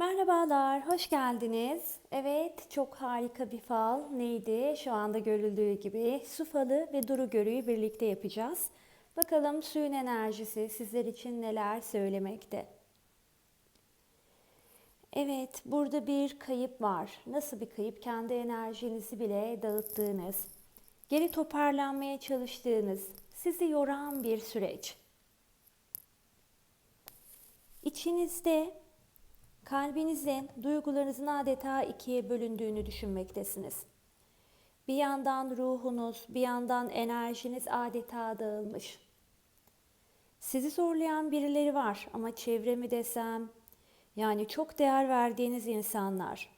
Merhabalar, hoş geldiniz. Evet, çok harika bir fal. Neydi? Şu anda görüldüğü gibi su falı ve duru görüyü birlikte yapacağız. Bakalım suyun enerjisi sizler için neler söylemekte. Evet, burada bir kayıp var. Nasıl bir kayıp? Kendi enerjinizi bile dağıttığınız, geri toparlanmaya çalıştığınız, sizi yoran bir süreç. İçinizde Kalbinizin, duygularınızın adeta ikiye bölündüğünü düşünmektesiniz. Bir yandan ruhunuz, bir yandan enerjiniz adeta dağılmış. Sizi zorlayan birileri var ama çevre mi desem, yani çok değer verdiğiniz insanlar.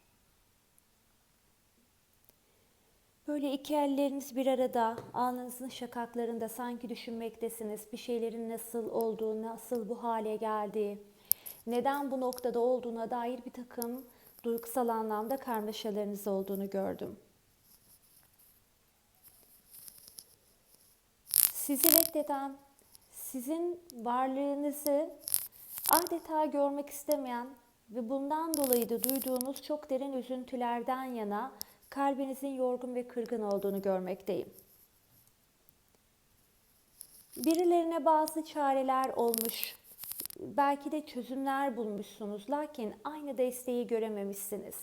Böyle iki elleriniz bir arada, alnınızın şakaklarında sanki düşünmektesiniz bir şeylerin nasıl olduğu, nasıl bu hale geldiği neden bu noktada olduğuna dair bir takım duygusal anlamda karmaşalarınız olduğunu gördüm. Sizi reddeden, sizin varlığınızı adeta görmek istemeyen ve bundan dolayı da duyduğunuz çok derin üzüntülerden yana kalbinizin yorgun ve kırgın olduğunu görmekteyim. Birilerine bazı çareler olmuş, belki de çözümler bulmuşsunuz lakin aynı desteği görememişsiniz.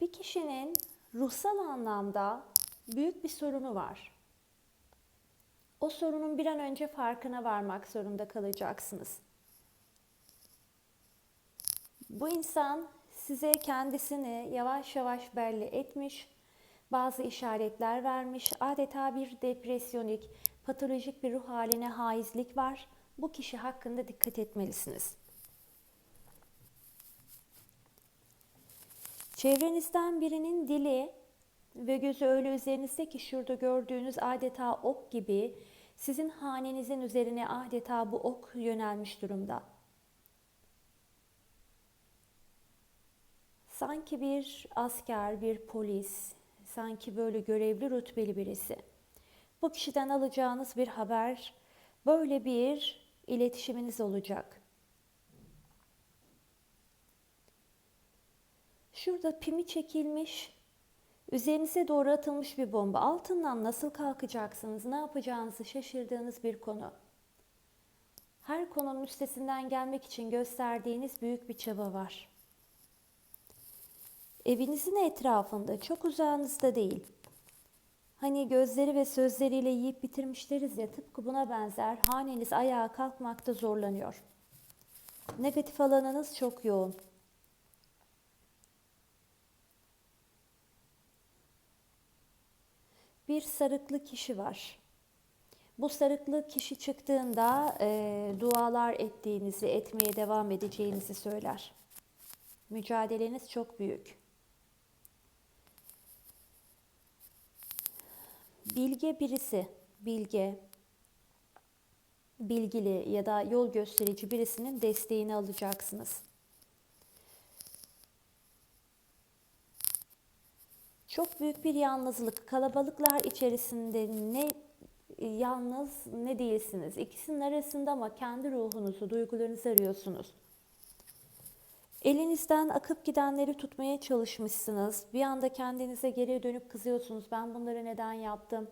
Bir kişinin ruhsal anlamda büyük bir sorunu var. O sorunun bir an önce farkına varmak zorunda kalacaksınız. Bu insan size kendisini yavaş yavaş belli etmiş, bazı işaretler vermiş, adeta bir depresyonik, patolojik bir ruh haline haizlik var. Bu kişi hakkında dikkat etmelisiniz. Çevrenizden birinin dili ve gözü öyle üzerinizde ki şurada gördüğünüz adeta ok gibi sizin hanenizin üzerine adeta bu ok yönelmiş durumda. Sanki bir asker, bir polis, sanki böyle görevli rütbeli birisi. Bu kişiden alacağınız bir haber, böyle bir iletişiminiz olacak. Şurada pimi çekilmiş, üzerinize doğru atılmış bir bomba. Altından nasıl kalkacaksınız, ne yapacağınızı şaşırdığınız bir konu. Her konunun üstesinden gelmek için gösterdiğiniz büyük bir çaba var. Evinizin etrafında, çok uzağınızda değil. Hani gözleri ve sözleriyle yiyip bitirmişleriz ya tıpkı buna benzer haneniz ayağa kalkmakta zorlanıyor. Negatif alanınız çok yoğun. Bir sarıklı kişi var. Bu sarıklı kişi çıktığında e, dualar ettiğinizi, etmeye devam edeceğinizi söyler. Mücadeleniz çok büyük. Bilge birisi, bilge, bilgili ya da yol gösterici birisinin desteğini alacaksınız. Çok büyük bir yalnızlık, kalabalıklar içerisinde ne yalnız ne değilsiniz. İkisinin arasında ama kendi ruhunuzu, duygularınızı arıyorsunuz. Elinizden akıp gidenleri tutmaya çalışmışsınız. Bir anda kendinize geriye dönüp kızıyorsunuz. Ben bunları neden yaptım?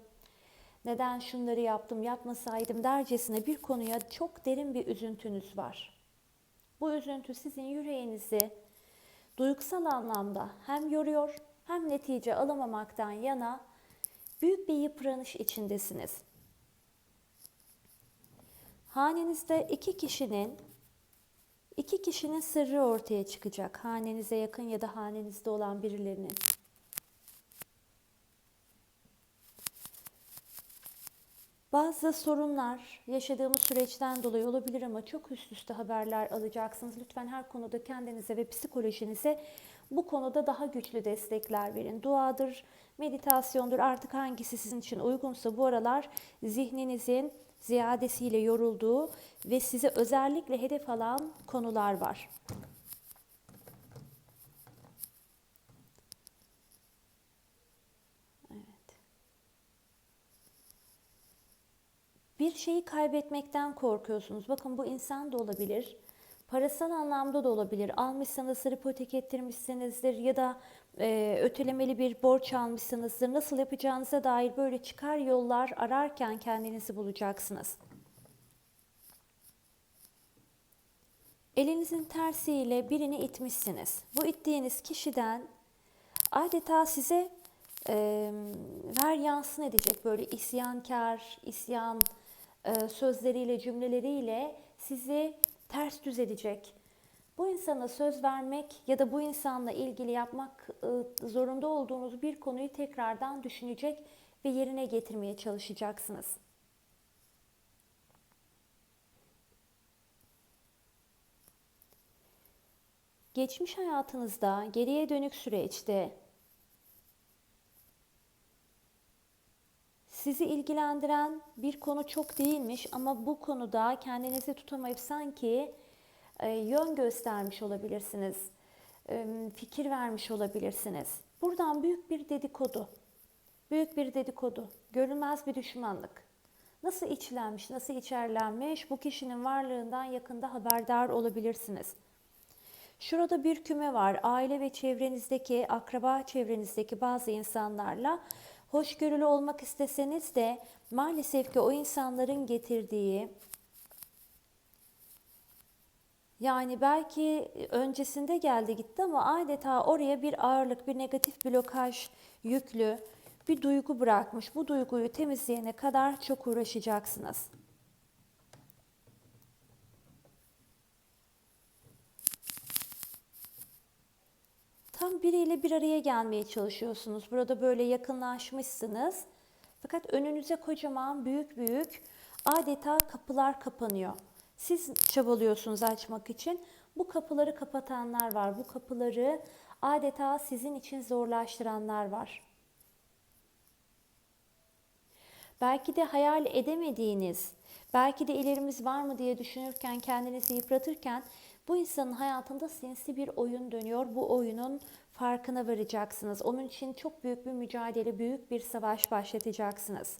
Neden şunları yaptım, yapmasaydım dercesine bir konuya çok derin bir üzüntünüz var. Bu üzüntü sizin yüreğinizi duygusal anlamda hem yoruyor hem netice alamamaktan yana büyük bir yıpranış içindesiniz. Hanenizde iki kişinin İki kişinin sırrı ortaya çıkacak. Hanenize yakın ya da hanenizde olan birilerinin. Bazı sorunlar yaşadığımız süreçten dolayı olabilir ama çok üst üste haberler alacaksınız. Lütfen her konuda kendinize ve psikolojinize bu konuda daha güçlü destekler verin. Duadır, meditasyondur artık hangisi sizin için uygunsa bu aralar zihninizin ziyadesiyle yorulduğu ve size özellikle hedef alan konular var. Bir şeyi kaybetmekten korkuyorsunuz. Bakın bu insan da olabilir. Parasal anlamda da olabilir. Almışsanızdır, ipotek ettirmişsinizdir ya da e, ötelemeli bir borç almışsınızdır. Nasıl yapacağınıza dair böyle çıkar yollar ararken kendinizi bulacaksınız. Elinizin tersiyle birini itmişsiniz. Bu ittiğiniz kişiden adeta size e, ver yansın edecek böyle isyankar, isyan e, sözleriyle, cümleleriyle sizi ters düz edecek. Bu insana söz vermek ya da bu insanla ilgili yapmak e, zorunda olduğunuz bir konuyu tekrardan düşünecek ve yerine getirmeye çalışacaksınız. Geçmiş hayatınızda, geriye dönük süreçte sizi ilgilendiren bir konu çok değilmiş ama bu konuda kendinizi tutamayıp sanki yön göstermiş olabilirsiniz. E, fikir vermiş olabilirsiniz. Buradan büyük bir dedikodu. Büyük bir dedikodu. Görünmez bir düşmanlık. Nasıl içlenmiş, nasıl içerlenmiş bu kişinin varlığından yakında haberdar olabilirsiniz. Şurada bir küme var. Aile ve çevrenizdeki, akraba çevrenizdeki bazı insanlarla hoşgörülü olmak isteseniz de maalesef ki o insanların getirdiği yani belki öncesinde geldi gitti ama adeta oraya bir ağırlık, bir negatif blokaj yüklü bir duygu bırakmış. Bu duyguyu temizleyene kadar çok uğraşacaksınız. Tam biriyle bir araya gelmeye çalışıyorsunuz. Burada böyle yakınlaşmışsınız. Fakat önünüze kocaman büyük büyük adeta kapılar kapanıyor. Siz çabalıyorsunuz açmak için. Bu kapıları kapatanlar var. Bu kapıları adeta sizin için zorlaştıranlar var. Belki de hayal edemediğiniz, belki de ilerimiz var mı diye düşünürken, kendinizi yıpratırken bu insanın hayatında sinsi bir oyun dönüyor. Bu oyunun farkına varacaksınız. Onun için çok büyük bir mücadele, büyük bir savaş başlatacaksınız.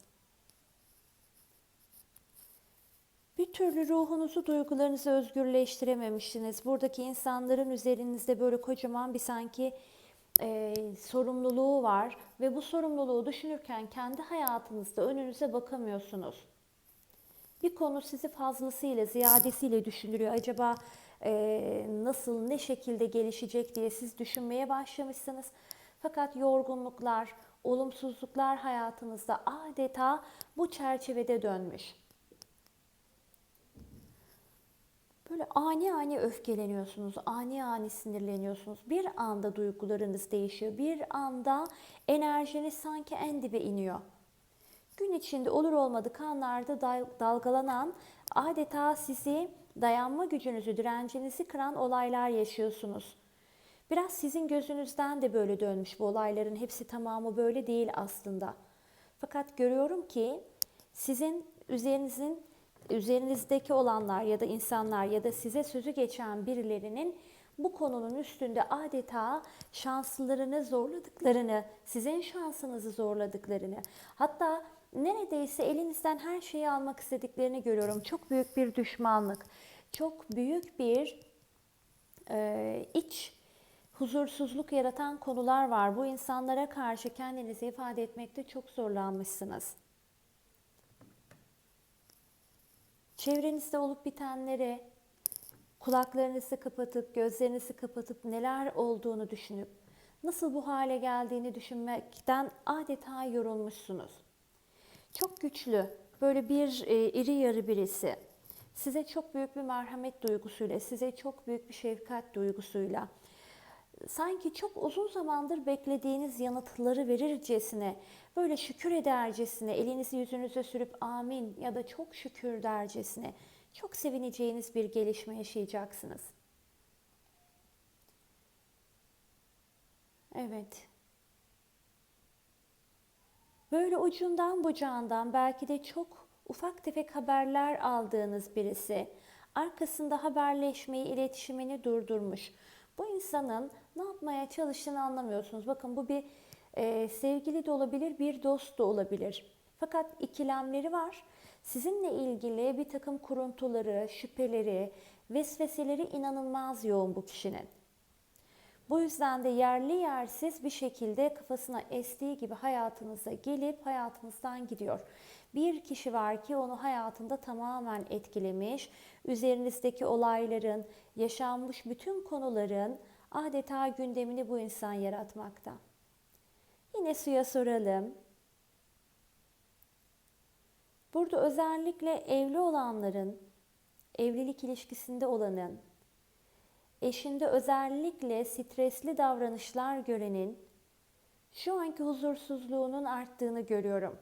Bir türlü ruhunuzu, duygularınızı özgürleştirememiştiniz. Buradaki insanların üzerinizde böyle kocaman bir sanki e, sorumluluğu var ve bu sorumluluğu düşünürken kendi hayatınızda önünüze bakamıyorsunuz. Bir konu sizi fazlasıyla, ziyadesiyle düşündürüyor. Acaba e, nasıl, ne şekilde gelişecek diye siz düşünmeye başlamışsınız. Fakat yorgunluklar, olumsuzluklar hayatınızda adeta bu çerçevede dönmüş. Böyle ani ani öfkeleniyorsunuz, ani ani sinirleniyorsunuz. Bir anda duygularınız değişiyor. Bir anda enerjiniz sanki en dibe iniyor. Gün içinde olur olmadık anlarda dalgalanan adeta sizi dayanma gücünüzü, direncinizi kıran olaylar yaşıyorsunuz. Biraz sizin gözünüzden de böyle dönmüş bu olayların hepsi tamamı böyle değil aslında. Fakat görüyorum ki sizin üzerinizin üzerinizdeki olanlar ya da insanlar ya da size sözü geçen birilerinin bu konunun üstünde adeta şanslarını zorladıklarını, sizin şansınızı zorladıklarını, hatta neredeyse elinizden her şeyi almak istediklerini görüyorum. Çok büyük bir düşmanlık, çok büyük bir e, iç huzursuzluk yaratan konular var. Bu insanlara karşı kendinizi ifade etmekte çok zorlanmışsınız. Çevrenizde olup bitenleri kulaklarınızı kapatıp, gözlerinizi kapatıp neler olduğunu düşünüp nasıl bu hale geldiğini düşünmekten adeta yorulmuşsunuz. Çok güçlü, böyle bir e, iri yarı birisi. Size çok büyük bir merhamet duygusuyla, size çok büyük bir şefkat duygusuyla, sanki çok uzun zamandır beklediğiniz yanıtları verircesine, böyle şükür edercesine, elinizi yüzünüze sürüp amin ya da çok şükür dercesine, çok sevineceğiniz bir gelişme yaşayacaksınız. Evet. Böyle ucundan bucağından belki de çok ufak tefek haberler aldığınız birisi arkasında haberleşmeyi, iletişimini durdurmuş. Bu insanın ne yapmaya çalıştığını anlamıyorsunuz. Bakın bu bir e, sevgili de olabilir, bir dost da olabilir. Fakat ikilemleri var. sizinle ilgili bir takım kuruntuları, şüpheleri, vesveseleri inanılmaz yoğun bu kişinin. Bu yüzden de yerli yersiz bir şekilde kafasına estiği gibi hayatınıza gelip hayatınızdan gidiyor. Bir kişi var ki onu hayatında tamamen etkilemiş. Üzerinizdeki olayların, yaşanmış bütün konuların adeta gündemini bu insan yaratmakta. Yine suya soralım. Burada özellikle evli olanların, evlilik ilişkisinde olanın, eşinde özellikle stresli davranışlar görenin şu anki huzursuzluğunun arttığını görüyorum.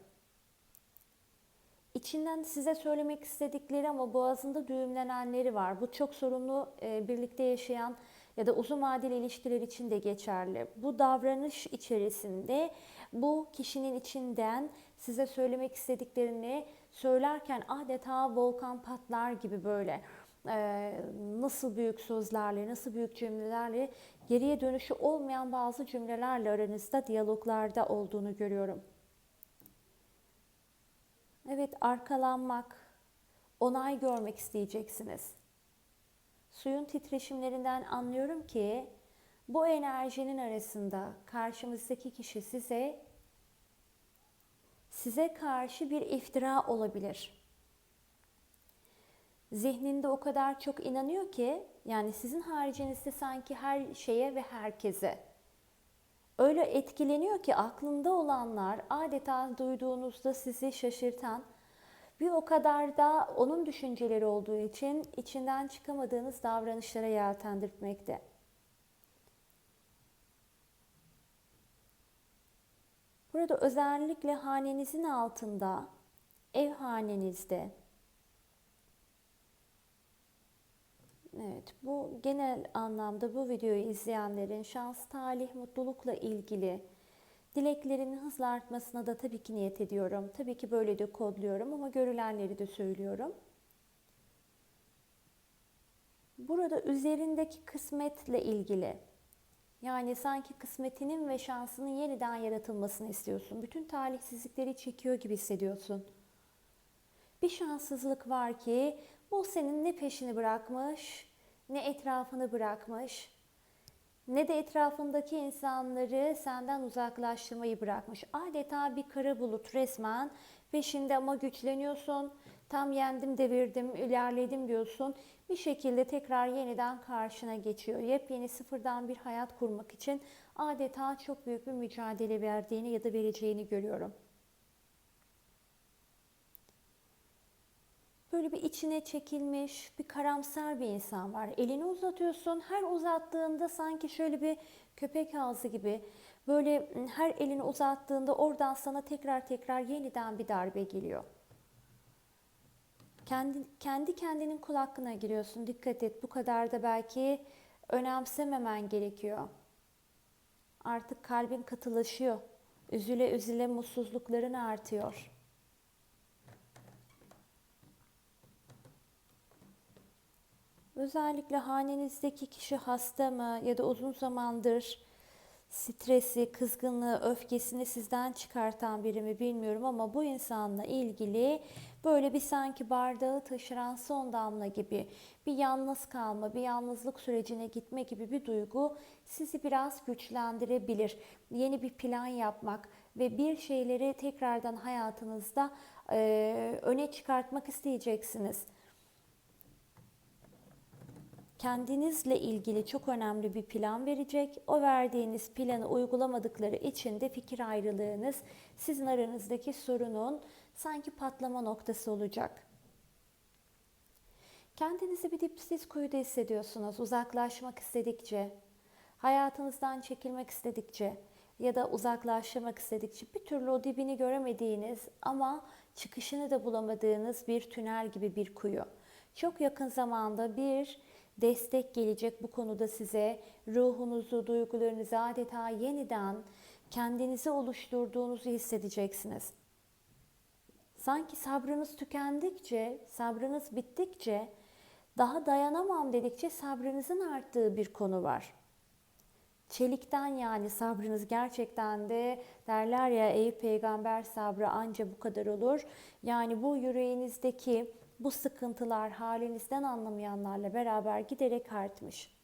İçinden size söylemek istedikleri ama boğazında düğümlenenleri var. Bu çok sorunlu e, birlikte yaşayan ya da uzun vadeli ilişkiler için de geçerli. Bu davranış içerisinde bu kişinin içinden size söylemek istediklerini söylerken adeta volkan patlar gibi böyle e, nasıl büyük sözlerle, nasıl büyük cümlelerle geriye dönüşü olmayan bazı cümlelerle aranızda diyaloglarda olduğunu görüyorum. Evet, arkalanmak, onay görmek isteyeceksiniz. Suyun titreşimlerinden anlıyorum ki bu enerjinin arasında karşımızdaki kişi size size karşı bir iftira olabilir. Zihninde o kadar çok inanıyor ki yani sizin haricinizde sanki her şeye ve herkese öyle etkileniyor ki aklında olanlar adeta duyduğunuzda sizi şaşırtan bir o kadar da onun düşünceleri olduğu için içinden çıkamadığınız davranışlara yeltendirmekte. Burada özellikle hanenizin altında, ev hanenizde, Evet, bu genel anlamda bu videoyu izleyenlerin şans, talih, mutlulukla ilgili dileklerinin hızla artmasına da tabii ki niyet ediyorum. Tabii ki böyle de kodluyorum ama görülenleri de söylüyorum. Burada üzerindeki kısmetle ilgili yani sanki kısmetinin ve şansının yeniden yaratılmasını istiyorsun. Bütün talihsizlikleri çekiyor gibi hissediyorsun. Bir şanssızlık var ki bu senin ne peşini bırakmış, ne etrafını bırakmış, ne de etrafındaki insanları senden uzaklaştırmayı bırakmış. Adeta bir kara bulut resmen peşinde ama güçleniyorsun. Tam yendim, devirdim, ilerledim diyorsun. Bir şekilde tekrar yeniden karşına geçiyor. Yepyeni sıfırdan bir hayat kurmak için adeta çok büyük bir mücadele verdiğini ya da vereceğini görüyorum. Böyle bir içine çekilmiş, bir karamsar bir insan var. Elini uzatıyorsun. Her uzattığında sanki şöyle bir köpek ağzı gibi böyle her elini uzattığında oradan sana tekrar tekrar yeniden bir darbe geliyor. Kendi, kendi kendinin kul hakkına giriyorsun. Dikkat et bu kadar da belki önemsememen gerekiyor. Artık kalbin katılaşıyor. Üzüle üzüle mutsuzlukların artıyor. Özellikle hanenizdeki kişi hasta mı ya da uzun zamandır stresi, kızgınlığı, öfkesini sizden çıkartan biri mi bilmiyorum ama bu insanla ilgili böyle bir sanki bardağı taşıran son damla gibi bir yalnız kalma, bir yalnızlık sürecine gitme gibi bir duygu sizi biraz güçlendirebilir. Yeni bir plan yapmak ve bir şeyleri tekrardan hayatınızda öne çıkartmak isteyeceksiniz kendinizle ilgili çok önemli bir plan verecek. O verdiğiniz planı uygulamadıkları için de fikir ayrılığınız sizin aranızdaki sorunun sanki patlama noktası olacak. Kendinizi bir dipsiz kuyuda hissediyorsunuz uzaklaşmak istedikçe, hayatınızdan çekilmek istedikçe ya da uzaklaşmak istedikçe bir türlü o dibini göremediğiniz ama çıkışını da bulamadığınız bir tünel gibi bir kuyu. Çok yakın zamanda bir destek gelecek bu konuda size ruhunuzu, duygularınızı adeta yeniden kendinizi oluşturduğunuzu hissedeceksiniz. Sanki sabrınız tükendikçe, sabrınız bittikçe, daha dayanamam dedikçe sabrınızın arttığı bir konu var. Çelikten yani sabrınız gerçekten de derler ya ey peygamber sabrı anca bu kadar olur. Yani bu yüreğinizdeki bu sıkıntılar halinizden anlamayanlarla beraber giderek artmış.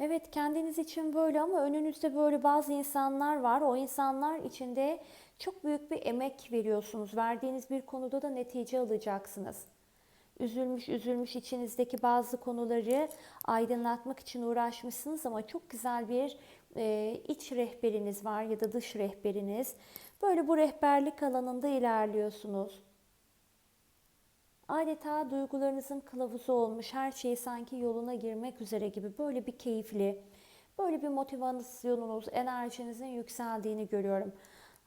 Evet kendiniz için böyle ama önünüzde böyle bazı insanlar var. O insanlar içinde çok büyük bir emek veriyorsunuz. Verdiğiniz bir konuda da netice alacaksınız. Üzülmüş üzülmüş içinizdeki bazı konuları aydınlatmak için uğraşmışsınız ama çok güzel bir e, iç rehberiniz var ya da dış rehberiniz. Böyle bu rehberlik alanında ilerliyorsunuz. Adeta duygularınızın kılavuzu olmuş, her şey sanki yoluna girmek üzere gibi böyle bir keyifli, böyle bir motivasyonunuz, enerjinizin yükseldiğini görüyorum.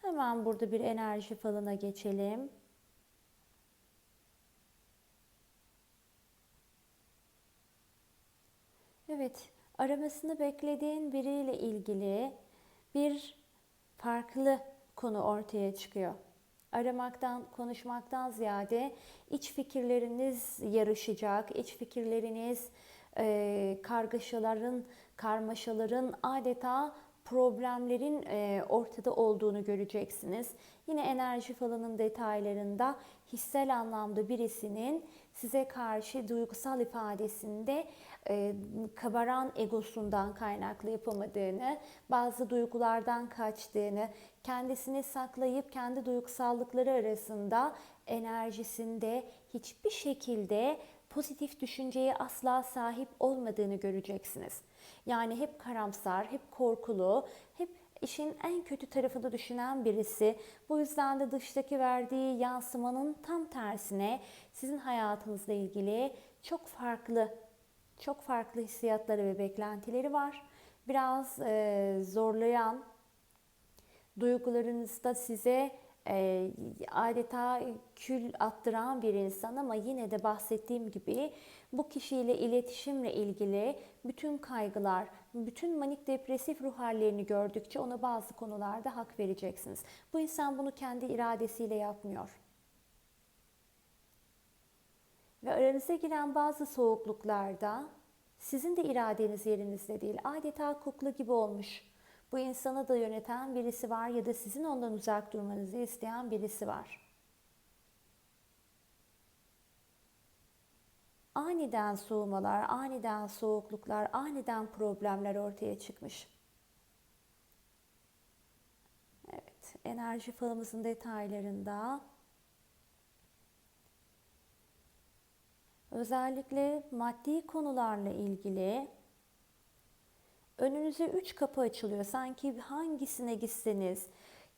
Hemen burada bir enerji falına geçelim. Evet, aramasını beklediğin biriyle ilgili bir farklı konu ortaya çıkıyor. Aramaktan, konuşmaktan ziyade iç fikirleriniz yarışacak, iç fikirleriniz e, kargaşaların, karmaşaların adeta problemlerin e, ortada olduğunu göreceksiniz. Yine enerji falının detaylarında hissel anlamda birisinin size karşı duygusal ifadesinde e, kabaran egosundan kaynaklı yapamadığını, bazı duygulardan kaçtığını, kendisini saklayıp kendi duygusallıkları arasında enerjisinde hiçbir şekilde pozitif düşünceye asla sahip olmadığını göreceksiniz. Yani hep karamsar, hep korkulu, hep işin en kötü tarafını düşünen birisi. Bu yüzden de dıştaki verdiği yansımanın tam tersine sizin hayatınızla ilgili çok farklı, çok farklı hissiyatları ve beklentileri var. Biraz e, zorlayan, duygularınızda size e, adeta kül attıran bir insan ama yine de bahsettiğim gibi bu kişiyle iletişimle ilgili bütün kaygılar, bütün manik depresif ruh hallerini gördükçe ona bazı konularda hak vereceksiniz. Bu insan bunu kendi iradesiyle yapmıyor. Ve aranıza giren bazı soğukluklarda sizin de iradeniz yerinizde değil. Adeta kukla gibi olmuş. Bu insanı da yöneten birisi var ya da sizin ondan uzak durmanızı isteyen birisi var. Aniden soğumalar, aniden soğukluklar, aniden problemler ortaya çıkmış. Evet, enerji falımızın detaylarında özellikle maddi konularla ilgili önünüze üç kapı açılıyor. Sanki hangisine gitseniz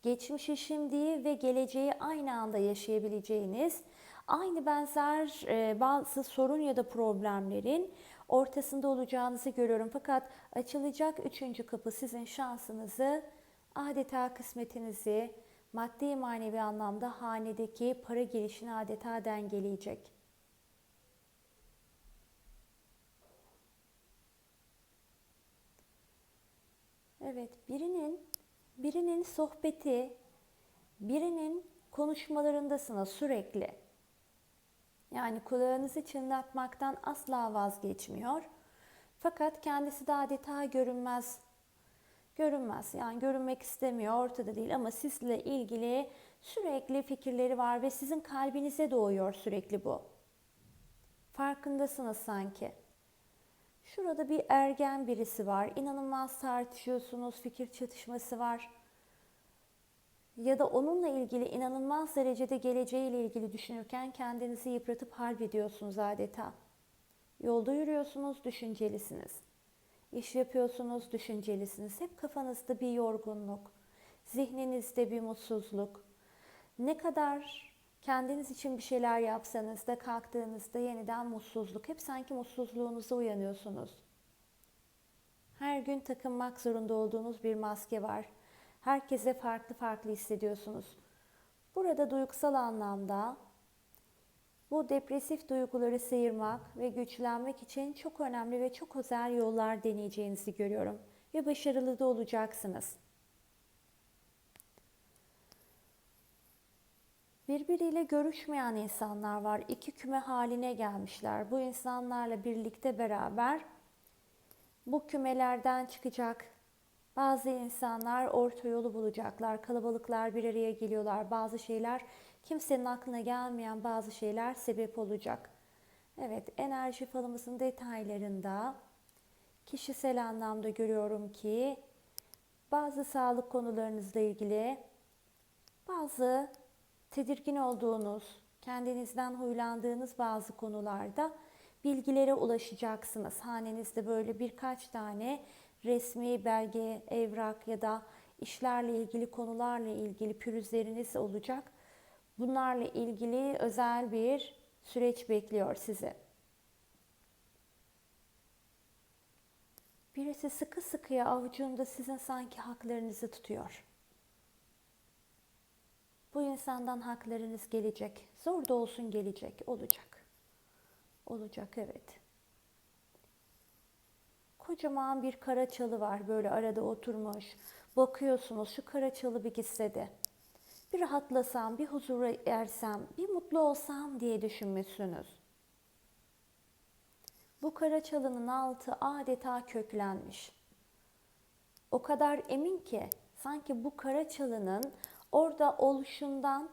geçmişi, şimdiyi ve geleceği aynı anda yaşayabileceğiniz aynı benzer e, bazı sorun ya da problemlerin ortasında olacağınızı görüyorum. Fakat açılacak üçüncü kapı sizin şansınızı adeta kısmetinizi maddi manevi anlamda hanedeki para girişini adeta dengeleyecek. Evet, birinin birinin sohbeti, birinin konuşmalarındasınız sürekli. Yani kulağınızı çınlatmaktan asla vazgeçmiyor. Fakat kendisi de adeta görünmez. Görünmez. Yani görünmek istemiyor, ortada değil ama sizle ilgili sürekli fikirleri var ve sizin kalbinize doğuyor sürekli bu. Farkındasınız sanki. Şurada bir ergen birisi var. İnanılmaz tartışıyorsunuz, fikir çatışması var. Ya da onunla ilgili inanılmaz derecede geleceğiyle ilgili düşünürken kendinizi yıpratıp harbediyorsunuz adeta. Yolda yürüyorsunuz, düşüncelisiniz. İş yapıyorsunuz, düşüncelisiniz. Hep kafanızda bir yorgunluk, zihninizde bir mutsuzluk. Ne kadar Kendiniz için bir şeyler yapsanız da kalktığınızda yeniden mutsuzluk. Hep sanki mutsuzluğunuza uyanıyorsunuz. Her gün takınmak zorunda olduğunuz bir maske var. Herkese farklı farklı hissediyorsunuz. Burada duygusal anlamda bu depresif duyguları sıyırmak ve güçlenmek için çok önemli ve çok özel yollar deneyeceğinizi görüyorum. Ve başarılı da olacaksınız. Birbiriyle görüşmeyen insanlar var. İki küme haline gelmişler. Bu insanlarla birlikte beraber bu kümelerden çıkacak. Bazı insanlar orta yolu bulacaklar. Kalabalıklar bir araya geliyorlar. Bazı şeyler kimsenin aklına gelmeyen bazı şeyler sebep olacak. Evet, enerji falımızın detaylarında kişisel anlamda görüyorum ki bazı sağlık konularınızla ilgili bazı tedirgin olduğunuz, kendinizden huylandığınız bazı konularda bilgilere ulaşacaksınız. Hanenizde böyle birkaç tane resmi belge, evrak ya da işlerle ilgili konularla ilgili pürüzleriniz olacak. Bunlarla ilgili özel bir süreç bekliyor sizi. Birisi sıkı sıkıya avucunda sizin sanki haklarınızı tutuyor. Bu insandan haklarınız gelecek. Zor da olsun gelecek. Olacak. Olacak evet. Kocaman bir kara çalı var böyle arada oturmuş. Bakıyorsunuz şu kara çalı bir gitse de. Bir rahatlasam, bir huzura ersem, bir mutlu olsam diye düşünmüşsünüz. Bu kara çalının altı adeta köklenmiş. O kadar emin ki sanki bu kara çalının orada oluşundan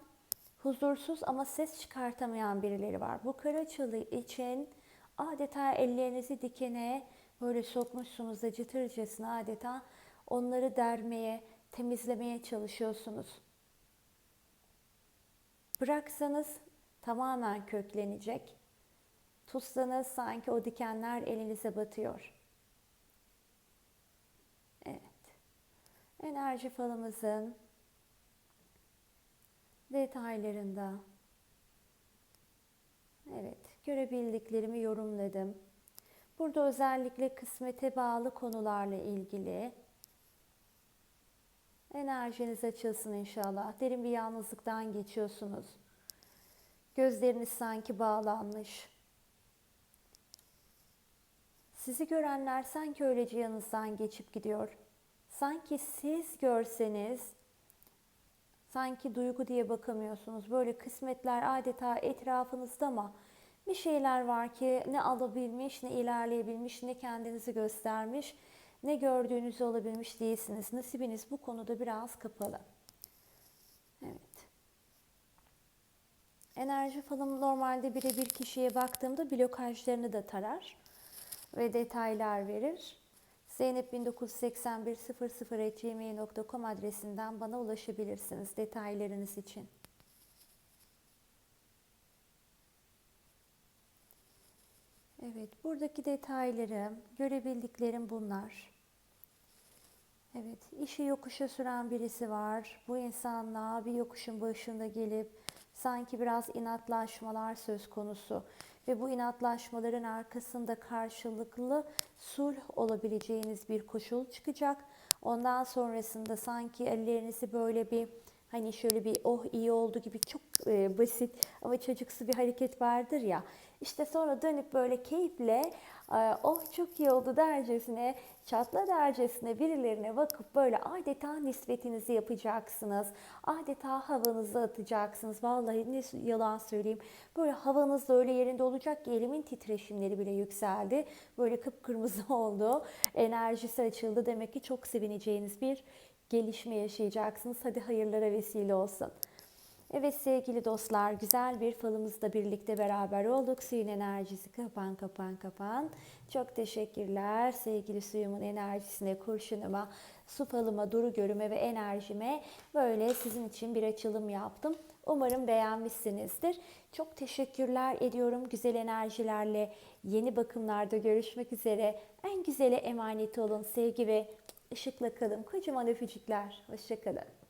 huzursuz ama ses çıkartamayan birileri var. Bu kara çalı için adeta ellerinizi dikene böyle sokmuşsunuz acıtırcasına adeta onları dermeye, temizlemeye çalışıyorsunuz. Bıraksanız tamamen köklenecek. Tutsanız sanki o dikenler elinize batıyor. Evet. Enerji falımızın detaylarında Evet, görebildiklerimi yorumladım. Burada özellikle kısmete bağlı konularla ilgili enerjiniz açılsın inşallah. Derin bir yalnızlıktan geçiyorsunuz. Gözleriniz sanki bağlanmış. Sizi görenler sanki öylece yanınızdan geçip gidiyor. Sanki siz görseniz sanki duygu diye bakamıyorsunuz. Böyle kısmetler adeta etrafınızda ama bir şeyler var ki ne alabilmiş, ne ilerleyebilmiş, ne kendinizi göstermiş, ne gördüğünüzü olabilmiş değilsiniz. Nasibiniz bu konuda biraz kapalı. Evet. Enerji falım normalde birebir kişiye baktığımda blokajlarını da tarar ve detaylar verir. Zeynep198100gmail.com adresinden bana ulaşabilirsiniz detaylarınız için. Evet, buradaki detayları, görebildiklerim bunlar. Evet, işi yokuşa süren birisi var. Bu insanla bir yokuşun başında gelip sanki biraz inatlaşmalar söz konusu ve bu inatlaşmaların arkasında karşılıklı sulh olabileceğiniz bir koşul çıkacak. Ondan sonrasında sanki ellerinizi böyle bir hani şöyle bir oh iyi oldu gibi çok e, basit ama çocuksu bir hareket vardır ya. İşte sonra dönüp böyle keyifle oh çok iyi oldu dercesine çatla dercesine birilerine bakıp böyle adeta nispetinizi yapacaksınız. Adeta havanızı atacaksınız. Vallahi ne yalan söyleyeyim. Böyle havanız da öyle yerinde olacak ki elimin titreşimleri bile yükseldi. Böyle kıpkırmızı oldu. Enerjisi açıldı. Demek ki çok sevineceğiniz bir gelişme yaşayacaksınız. Hadi hayırlara vesile olsun. Evet sevgili dostlar güzel bir falımızla birlikte beraber olduk. Suyun enerjisi kapan kapan kapan. Çok teşekkürler sevgili suyumun enerjisine, kurşunuma, su falıma, duru görüme ve enerjime böyle sizin için bir açılım yaptım. Umarım beğenmişsinizdir. Çok teşekkürler ediyorum güzel enerjilerle. Yeni bakımlarda görüşmek üzere. En güzele emanet olun. Sevgi ve ışıkla kalın. Kocaman öpücükler. Hoşçakalın.